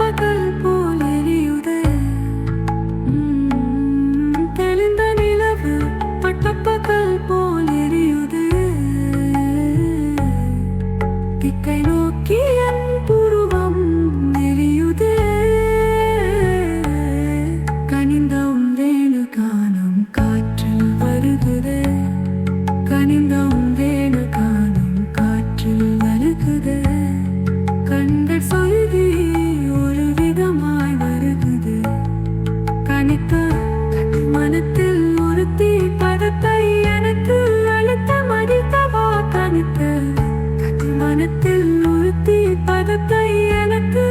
பகல் போல் எரியுது. தெளிந்த நிலவு பட்டப்பகல் போல் வானத்தில் உறுத்தி பதத்தை எனக்கு